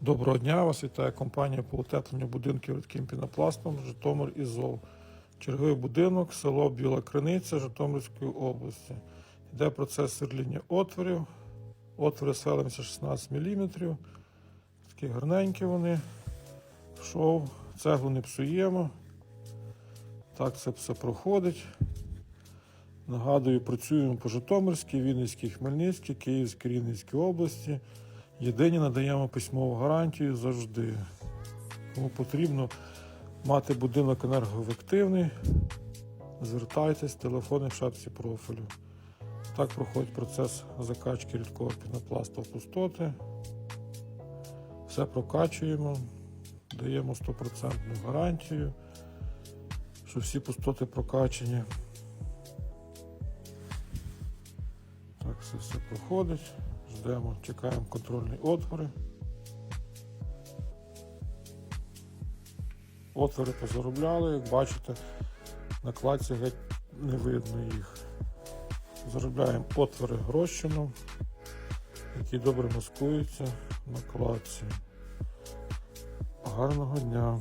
Доброго дня, вас вітає компанія по утепленню будинків рідким пінопластом Житомир і ЗОВ. Черговий будинок, село Біла Криниця Житомирської області. Йде процес сверління отворів. Отвори селимося 16 мм. Такі гарненькі вони. Шов, цеглу не псуємо. Так це все проходить. Нагадую, працюємо по Житомирській, Вінницькій, Хмельницькій, Київській, Рівненській області. Єдині надаємо письмову гарантію завжди. Тому потрібно мати будинок енергоефективний. Звертайтесь, телефони в шапці профілю. Так проходить процес закачки рідкого пінопласту в пустоти. Все прокачуємо, даємо 100% гарантію, що всі пустоти прокачені. Так, це все проходить. Ждемо, чекаємо контрольні отвори. Отвори позаробляли, як бачите, на кладці геть не видно їх. Заробляємо отвори розчином, які добре маскуються на кладці. Гарного дня!